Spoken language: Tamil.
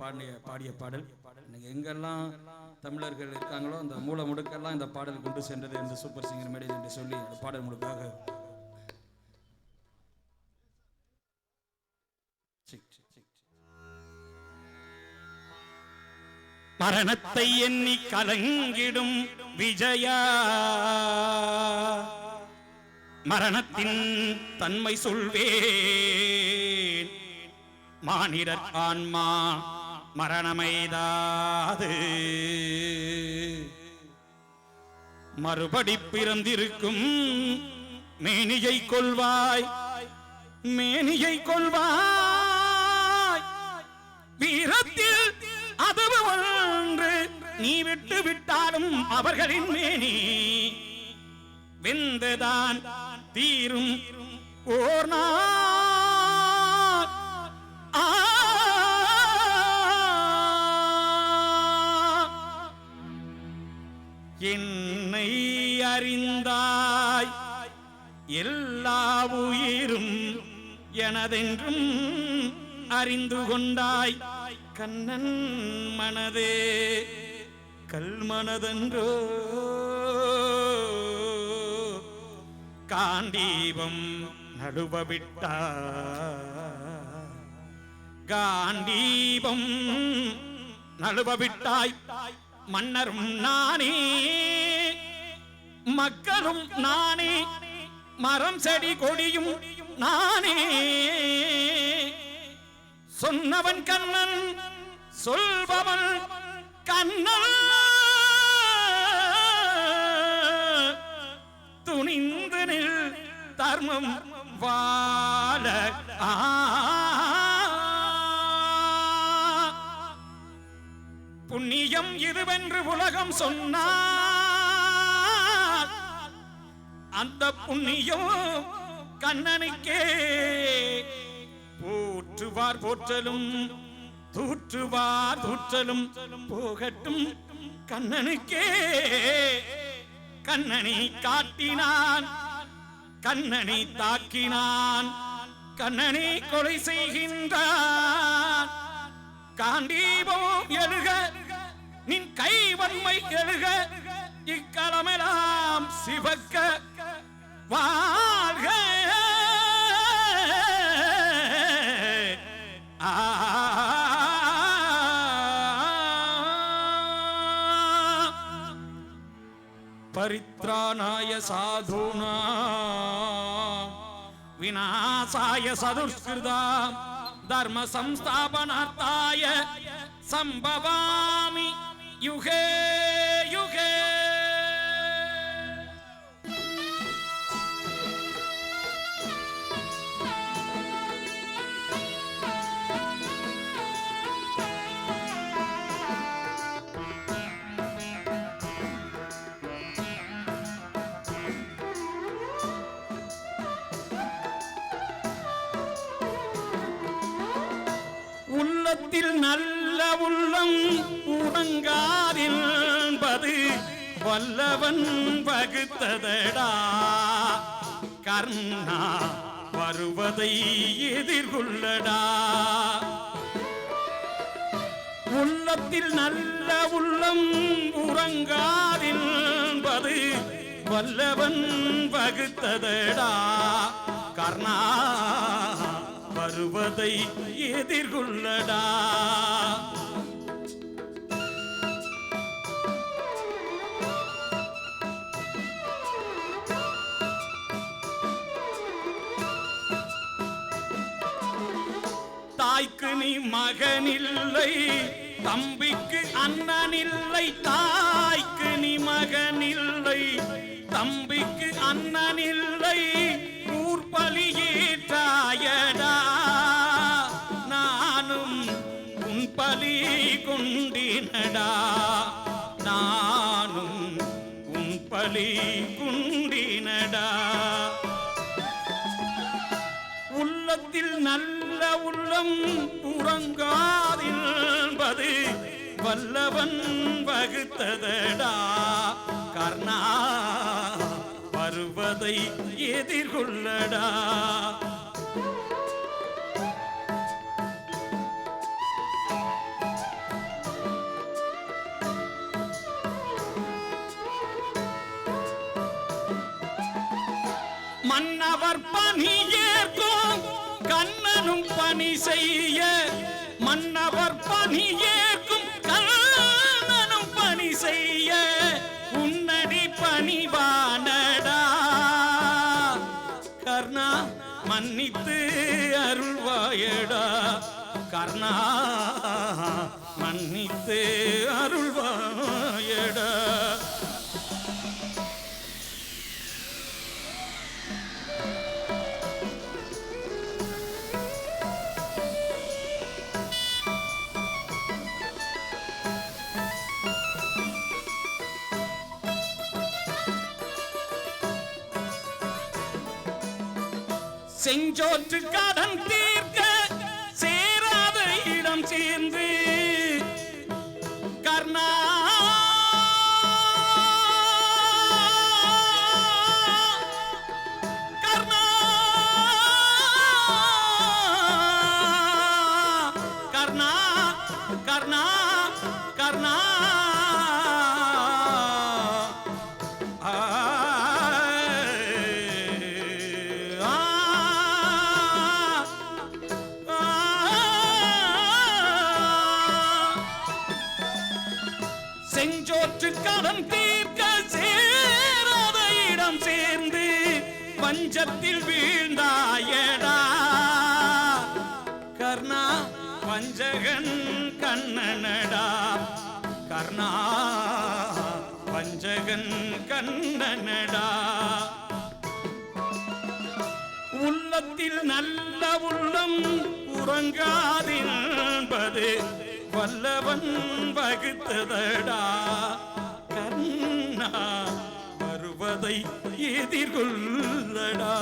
பாடிய பாடிய பாடல். இன்னைக்கு எங்கெல்லாம் தமிழர்கள் இருக்காங்களோ அந்த மூல முடுக்கெல்லாம் இந்த பாடல் கொண்டு சென்றது என்று சூப்பர் சிங்கர் மேடை என்று சொல்லி அந்த பாடல் முழுக்காக. மரணத்தை எண்ணி கலங்கிடும் விஜயா. மரணத்தின் தன்மை சொல்வேன். மானிடர் ஆன்மா மரணமைதாது. மறுபடி பிறந்திருக்கும் மேனியை கொள்வாய் மேனியை கொள்வாய் வீரத்தில் அதுவு ஒன்று நீ விட்டு விட்டாலும் அவர்களின் மேனி. வெந்துதான் தீரும் ஓர் நாள். அறிந்தாய். எல்லா உயிரும் எனதென்றும் அறிந்து கொண்டாய். கண்ணன் மனதே கல்மனதன்றோ காண்டீபம் நடுவ விட்டா காண்டீபம் நழுவ விட்டாய் மன்னரும் நானே மக்களும் நானே. மரம் செடி கொடியும் நானே. சொன்னவன் கண்ணன் சொல்பவன் கண்ணன். துணிந்து நில் தர்மம் வாழ. ஆ. புண்ணியம் இதுவென்று உலகம் சொன்னார் அந்த புண்ணியம் கண்ணனுக்கே. போற்றுவார் போற்றலும் தூற்றுவார் தூற்றலும் போகட்டும் கண்ணனுக்கே. கண்ணனை காட்டினான் கண்ணனை தாக்கினான் கண்ணனை கொலை செய்கின்றான். காண்டீபம் எழுக நின் கை வன்மை எழுக இக்களமெல்லாம் சிவக்க வாழ்க. பரித்ராணாய சாதுனா. விநாசாய சதுஷ்கிருதா. தர்ம சம்ஸ்தாபனார்த்தாய சம்பவாமி யுகே. உள்ளத்தில் நல்ல உள்ளம் உறங்காதின்பது வல்லவன் வகுத்ததடா கர்ணா வருவதை எதிர்கொள்ளடா. உள்ளத்தில் நல்ல உள்ளம் உறங்காதின்பது வல்லவன் வகுத்ததடா கர்ணா வருவதை எதிர்கொள்ளடா. தாய்க்கு நீ மகனில்லை தம்பிக்கு அண்ணனில்லை தாய்க்கு நீ மகனில்லை தம்பிக்கு அண்ணனில்லை ஊர்பலியே நானும் பலி குண்டினடா. நானும் உன் பலி குண்டினடா. உள்ளத்தில் நல்ல உள்ளம் உறங்காதின்பது வல்லவன் வகுத்ததடா. கர்ணா வருவதை எதிர்கொள்ளடா. மன்னவர் பணி ஏற்கும் கண்ணனும் பணி செய்ய. மன்னவர் பணி ஏற்கும் கண்ணனும் பணி செய்ய. உன்னடி பணிவானடா. கர்ணா மன்னித்து அருள்வாயடா. கர்ணா மன்னித்து அருள்வாயடா. செஞ்சோற்று கடன் தீ. பஞ்சத்தில் வீழ்ந்தாயடா. கர்ணா பஞ்சகன் கண்ணனடா. கர்ணா பஞ்சகன் கண்ணனடா. உள்ளத்தில் நல்ல உள்ளம் உறங்காதின்பது வல்லவன் வகுத்ததடா. கண்ணா எதிர்கொள்ளடா